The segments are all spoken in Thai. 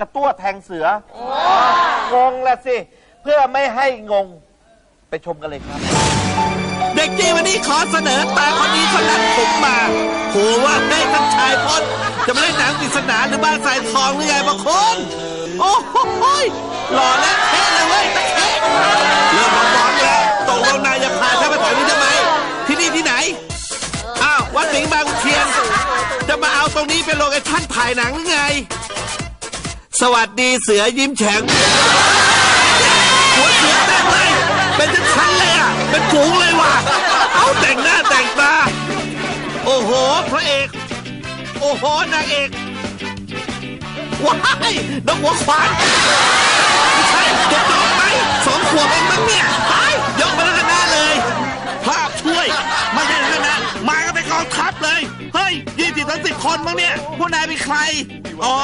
กระตั้วแทงเสืองงละสิ เพื่อไม่ให้งงไปชมกันเลยครับ เด็กจีวันนี้ขอเสนอตาคนนี้คนนั้นผมมาโหว่าให้ท่านชายพลจะมาเล่นหนังปริศนาหรือบ้านสายทองหรือไงบางคนโอ้โหยหล่อและเท่เลยเว้ยตะเท่เริ่มมองมองแล้วตกลงนายจะพาฉันมาแถวนี้ทำไม ที่นี่ที่ไหน อ้าว วัดหมิงบางขุนเทียน จะมาเอาตรงนี้เป็นโลเคชั่นถ่ายหนังหรือไง วัสดีเสือยิ้มแฉ่งหัวเสือเต็มเลยเป็นชั้นเลยอะเป็นฝูงเลยว่ะเอาแต่งหน้าแต่งตาโอ้โหพระเอก โอ้โหนางเอกว้ายนกหัวขวานไม่ใช่เด็กน้องไหมสองขวบเองมั้งเนี่ยตาย พวกนายเป็นใคร อ๋อ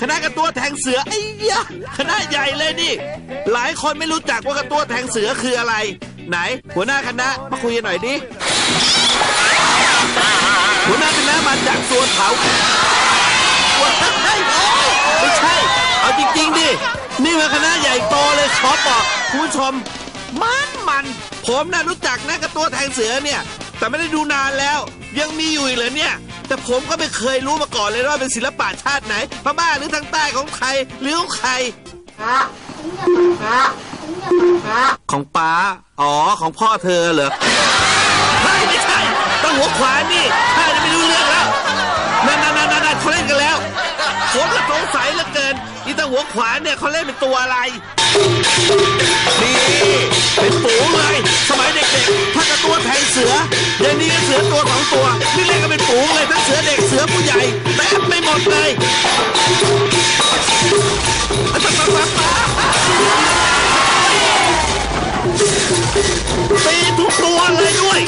คณะกระตัวแทงเสือไอ้ยะคณะใหญ่เลยนี่ หลายคนไม่รู้จักว่ากระตัวแทงเสือคืออะไร ไหน หัวหน้าคณะมาคุยกันหน่อยดิ หัวหน้าคณะมาจากสวนเขาว้ายโอ๊ยไม่ใช่ เอาจริงๆดิ นี่มันคณะใหญ่โตเลยขอบอกคุณผู้ชม มันมัน ผมน่ะรู้จักนะกับตัวแทงเสือเนี่ย แต่ไม่ได้ดูนานแล้ว ยังมีอยู่อีกเหรอเนี่ย แต่ผมก็ไม่เคยรู้มาก่อนเลยว่าเป็นศิลปะชาติไหนพม่าหรือทางใต้ของใครหรือของใคร ของป้า อ๋อ ของพ่อเธอเหรอไม่ไม่ใช่ ต้องหัวขวานี่ถ้าจะไม่รู้เรื่องแล้วนั่นนั่นนั่นนั่นเขาเล่นกันแล้วผมก็สงสัยเหลือเกินอีตาหัวขวาเนี่ยเขาเล่นเป็นตัวอะไรนี่เป็นฝูงเลย สมัยเด็กๆถ้า แทงเสือเดี๋ยวนี้ก็เสือตัวสองตัวนี่เล่นกันเป็นฝูงเลยทั้งเสือเด็กเสือผู้ใหญ่เต็มไม่หมดเลยตีทุกตัวเลยด้วย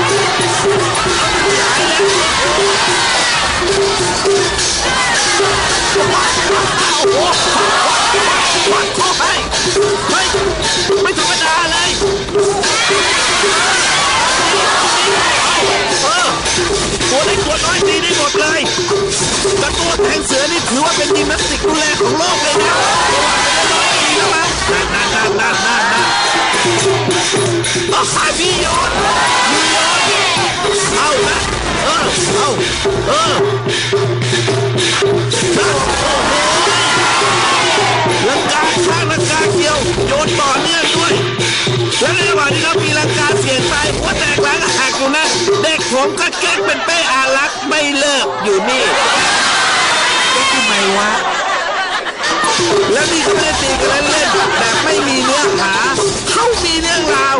วั สิกดูแลของโลกเลยนะนะมั้งนั่นนั่นนั่นนั่นนั่นนั่นอ๋อมีโยนมีโยนเอาละเออเอาเออนั่นโอ้โหลังกาข้างลังกาเกี่ยวโยนต่อเนื่องด้วย และในระหว่างที่เขามีลังกาเสียงตายหัวแตกหลังหักอยู่นะ เด็กผมก็เก๊กเป็นเป้อารักไม่เลิกอยู่นี่ ทำไมวะ แล้วนี่เขาไม่ได้ตีกันเล่นๆแบบไม่มีเนื้อหาเขามีเรื่องราว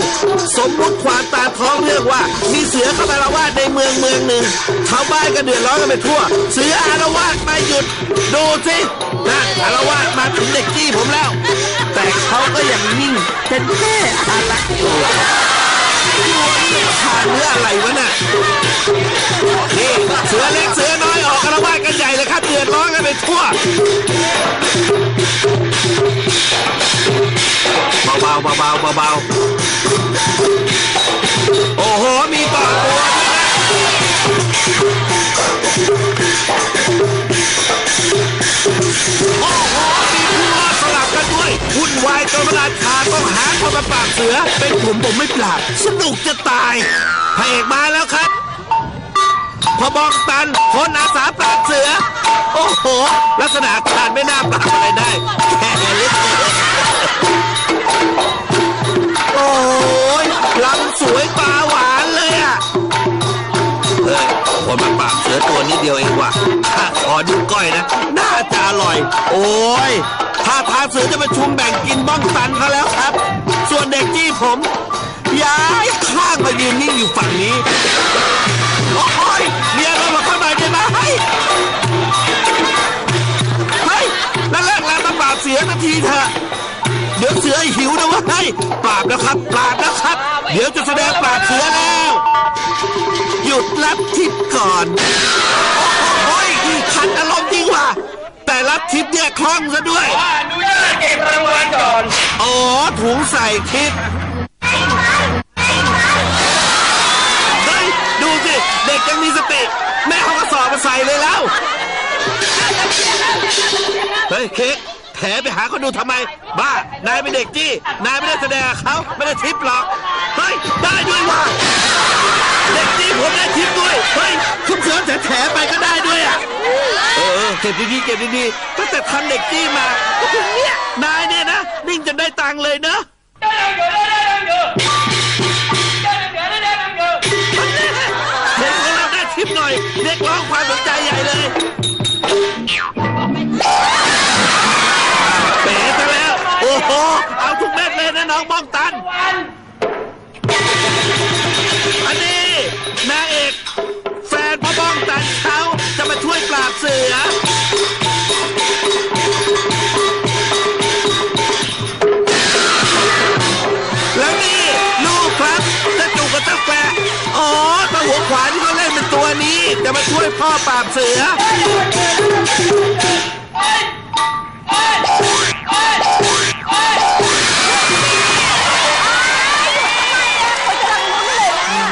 สมมติความตาท้องเรื่องว่า มีเสือเข้ามาละวาดในเมืองเมืองหนึ่งชาวบ้านก็เดือดร้อนกันไปทั่ว เสืออารวาสมาหยุด ดูสินะอารวาสมาถึงเด็กจี้ผมแล้ว แต่เขาก็ยังนิ่งเป็นแค่อารักอยู่ทานเนื้ออะไรวะน่ะนี่เสือเล็กเสือน้อยารวาสกันใหญ่เลยครับเดือดร้อนกันไปทั่วเบาๆเบาๆเบาๆโอ้โห มีต่อตัวด้วยนะโอ้โห มีผู้รอดสลับกันด้วยวุ่นวายจนเวลาชาต้องหาคนมาปราบเสือ เป็นผมผมไม่ปราบสนุกจะตายพระเอกมาแล้วครับ พอบองตัน คนอาสาปราบเสือ โอ้โห ลักษณะอาการไม่น่าปราบอะไรได้แค่เล็กโอ้ยลำสวยตาหวานเลยอะเฮ้ยคนมาปราบเสือตัวนิดเดียวเองว่ะข้าขอดูก้อยนะ น่าจะอร่อย โอ้ยถ้าทาเสือจะมาชุมแบ่งกินบ้องตันเขาแล้วครับ ส่วนเด็กจี้ผม ย้ายข้างมายืนนิ่งอยู่ฝั่งนี้ โอ้ย ยวเสือหิวนะเวะเฮ้ยปราบนะครับปราบนะครับ เดี๋ยวจะแสดงปราบเสือแล้ว หยุดรับทิปก่อน โอ้ยขัดอารมณ์จริงว่ะแต่รับทิปเนี่ยคล่องซะด้วยอนุญาตเก็บรางวัลก่อน อ๋อถุงใส่ทิปเฮ้ยดูสิเด็กยังมีสติ แม่เขาก็สอบมาใส่เลยแล้วฮ้ยเค้ก แถไปหาเขาดูทำไม บ้า นายเป็นเด็กจี้ นายไม่ได้แสดงเขาไม่ได้ทิปหรอก เฮ้ย ได้ด้วยว่ะ เด็กจี้ผมได้ทิปด้วย เฮ้ยชุบเสริมแถแถไปก็ได้ด้วยอะเออเออเก็บดีๆเก็บดีๆตั้งแต่ทำเด็กจี้มาก็ถึงเนี่ย นายเนี่ยนะ นิ่งจนได้ตังค์เลยเนอะ จะมาช่วยพ่อปราบเสือ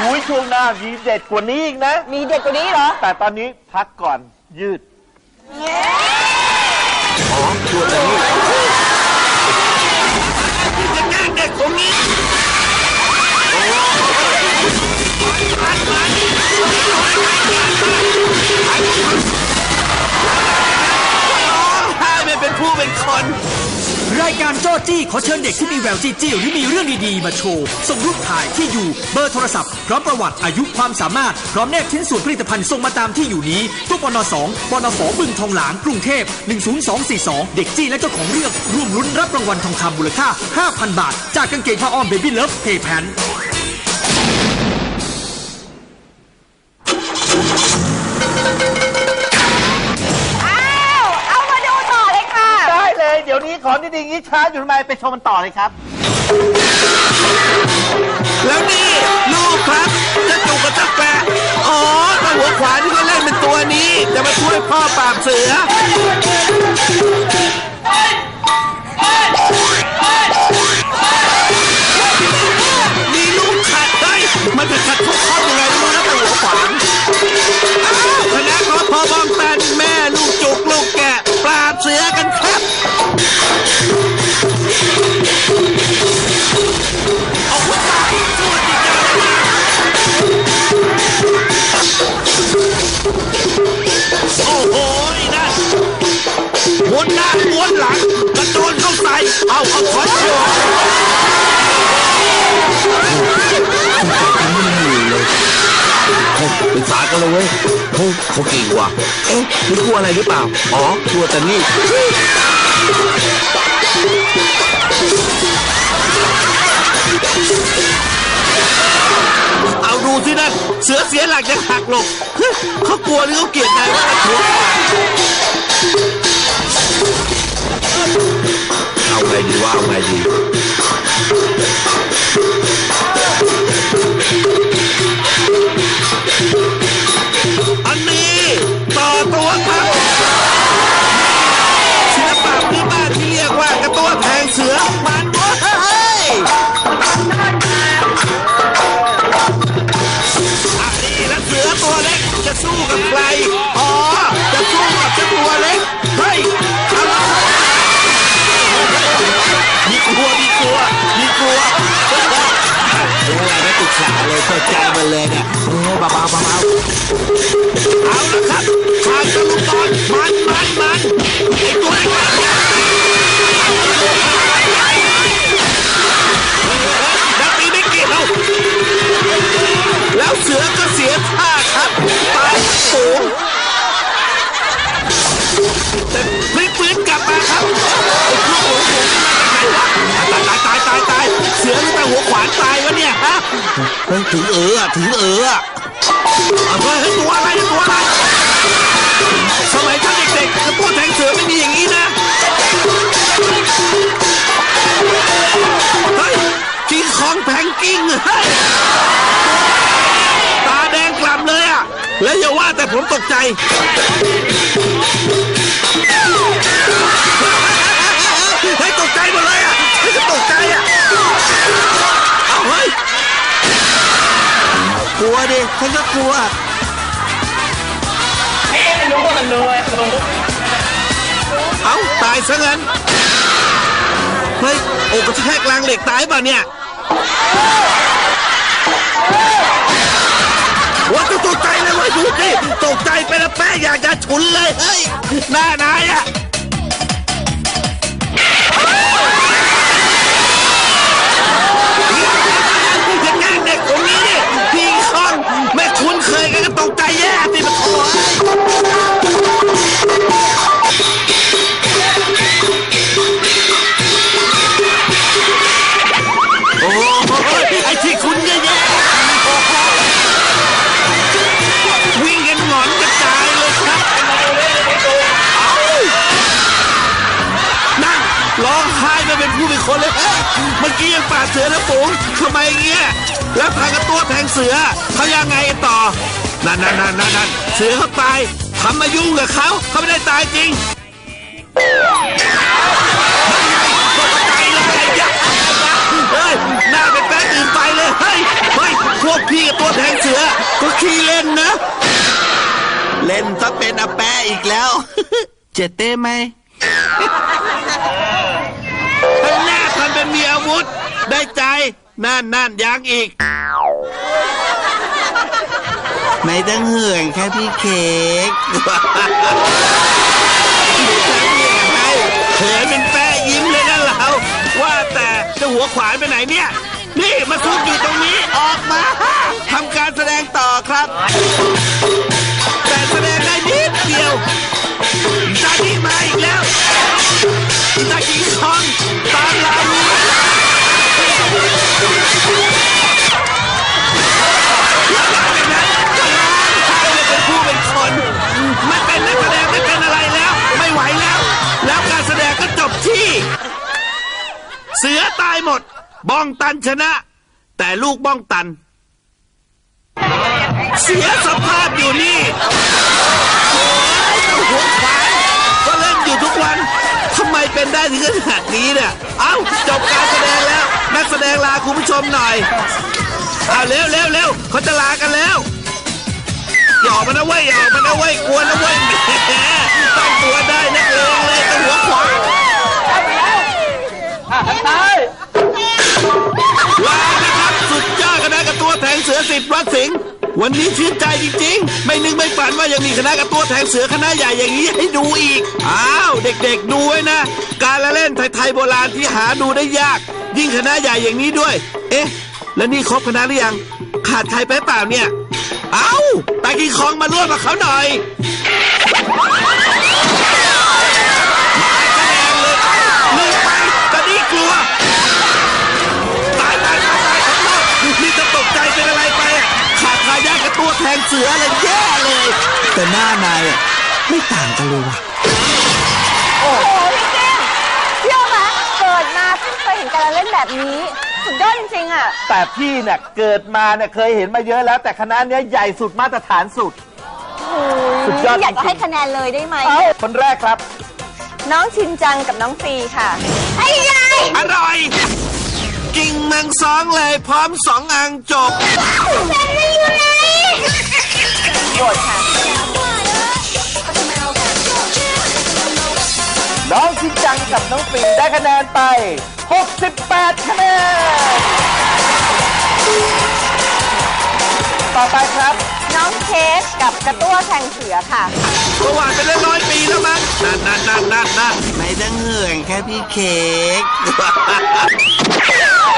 อุ้ยช่วงหน้ามีเด็ดกว่านี้อีกนะ มีเด็กกว่านี้เหรอ แต่ตอนนี้พักก่อนยืดจะแกล้งเด็กคนนี้ รายการจ้จี้ขอเชิญเด็กที่มีแววจี้จี้หรือมีเรื่องดีๆ มาโชว์ ส่งรูปถ่ายที่อยู่ เบอร์โทรศัพท์ พร้อมประวัติอายุความสามารถ พร้อมแนบชิ้นส่วนผลิตภัณฑ์ส่งมาตามที่อยู่นี้ตู้ปน2ปนฝบึงทองหลางกรุงเทพ 10242 เด็กจี้และเจ้าของเรื่องร่วมลุ้นรับรางวัลทองคำมูลค่า 5,000 บาท จากกางเกงผ้าอ้อมเบบี้เลิฟเพย์แพน ดีๆอย่างนี้ช้าอยู่ทำไมไปชมมันต่อเลยครับ แล้วนี่ลูกครับจะจุกกับเจ้าแปะอ๋อตาหัวขวาที่เขาเล่นเป็นตัวนี้ จะมาช่วยพ่อปราบเสือ เขาเขาเก่งว่ะเอ๊ะมีกลัวอะไรหรือเปล่า อ๋อ กลัวแต่นี่เอาดูสินั่น เสือเสียหลักยังหักหลบเฮ้ยเขากลัวหรือเขาเกลียดนายว่าหัวเอาไงดีว่าเอาไงดี เบาๆเบาๆเอาละครับทางตะลุกตอนมันมันมันไอตัวเล็กมันเนี่ยนักตีไม่เกี่ยวแล้วเสือก็เสียท่าครับตายสูงแต่พลิกฟื้นกลับมาครับไอ้พวกหัวหมูนี่มาจากไหนวะตายตายตายตายเสือหรือต่หัวขวานตายวะเนี่ยฮะ เฮ้ยถึงเอออะถึงเอออะ เอาเฮ้ยเฮ้ตัวอะไรเนี่ยตัวอะไร สมัยท่านเด็กๆกระปรงแทงเสือไม่มีอย่างนี้นะ เฮ้ยกิงของแพงกิ้งเฮ้ยตาแดงกล่ำเลยอะแล้วอย่าว่าแต่ผมตกใจ เฮ้ยตกใจหมดเลย กลัวดิฉันก็กลัวเอาตาายซะงั้น เฮ้ยโอกระแทกรางเหล็กตายเปล่ะเนี่ยว่าตกใจเลยเว้ยดูสิตกใจไปแล้วแป้อยากจะฉุนเลย เฮ้ย หน้านายอะ อกี้ยังปาดเสือนะปุ๋งทำไมเงี้ย แล้วทางกับตัวแทงเสือเขายังไงต่อ นั่นนั่นนั่นนั่นเสือเขาตายทำมายุ่งกับเขาเขาไม่ได้ตายจริงตกใจเลยไอ้ยักษ์เฮ้ยหน้าเป็นแป๊ะตื่นไปเลย เฮ้ย เฮ้ย พวกพี่กับตัวแทงเสือ ก็ขี้เล่นนะ เล่นซะเป็นอาแปะอีกแล้ว เจ็ดเต้ไหม เป็นมีอาวุธ ได้ใจนั่นนั่นยังอีก ไม่ต้องเหื่องแค่พี่เค้กให้เขินเป็นแป้ยิ้มเลยนะเรา ว่าแต่เจะหัวขวานไปไหนเนี่ย นี่มาซุกอยู่ตรงนี้ออกมาทำการแสดงต่อครับ แต่แสดงได้นิดเดียวตาดีมาอีกแล้ว ตากิงคองตาลายหลังจากนั้นก็ร้องไห้เป็นผู้เป็นคนไม่เป็นนักแสดงไม่เป็นอะไรแล้ว ไม่ไหวแล้ว แล้วการแสดงก็จบที่ เสือตายหมด บ้องตันชนะ แต่ลูกบ้องตัน เสียสภาพอยู่นี่โอ้ยเจ้าหัวขวา ไมเป็นได้ถึงขนาดนี้เนี่ย เอ้าจบการแสดงแล้ว นักแสดงลาคุณผู้ชมหน่อยเอาเร็วเร็วเร็วเขาจะลากันแล้วอย่าออกมานะเว้ยอย่าออกมานะเว้ยกลัวนะเว้ย วันนี้ชื่นใจจริงๆ ไม่นึกไม่ฝันว่ายังมีคณะกับตัวแทงเสือคณะใหญ่อย่างนี้ให้ดูอีก อ้าว เด็กๆดูไว้นะ การละเล่นไทยๆโบราณที่หาดูได้ยาก ยิ่งคณะใหญ่อย่างนี้ด้วย เอ๊ะ แล้วนี่ครบคณะหรือยัง ขาดใครไปเปล่าเนี่ย เอ้าตากินคองมาร่วมกับเขาหน่อย แทงเสือเลยแย่เลย แต่หน้านายอะไม่ต่างกันเลยว่ะ โอ้โหพี่เก้งเชื่อไหมเกิดมาเพิ่งเคยเห็นการเล่นแบบนี้ สุดยอดจริงๆอะ แต่พี่เนี่ยเกิดมาเนี่ยเคยเห็นมาเยอะแล้ว แต่คณะเนี้ยใหญ่สุดมาตรฐานสุด สุดยอดอยากจะจริงๆให้คะแนนเลยได้ไหมเอ้าคนแรกครับ น้องชินจังกับน้องฟรีค่ะไอ้ยายอร่อย กิ่งแมงสองเลยพร้อมสองอังจบเป็นไม่อยู่ไหน โกรธค่ะ น้องชินจังกับน้องปีได้คะแนนไป 68 คะแนน ต่อไปครับ น้องเคสกับกระตั้วแทงเสือค่ะ ก็หวานไปได้ร้อยปีแล้วมั้งนั่นนั่นนั่นนั่นนั่นไม่ต้องเหื่องแค่พี่เค้กมาแส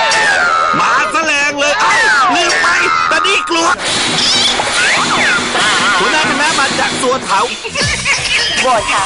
ล งเลย เอ้าลืมไปตอนนี้กลัวหัวหน้าคณะมาจากสัวเถาบ่อยค่ะ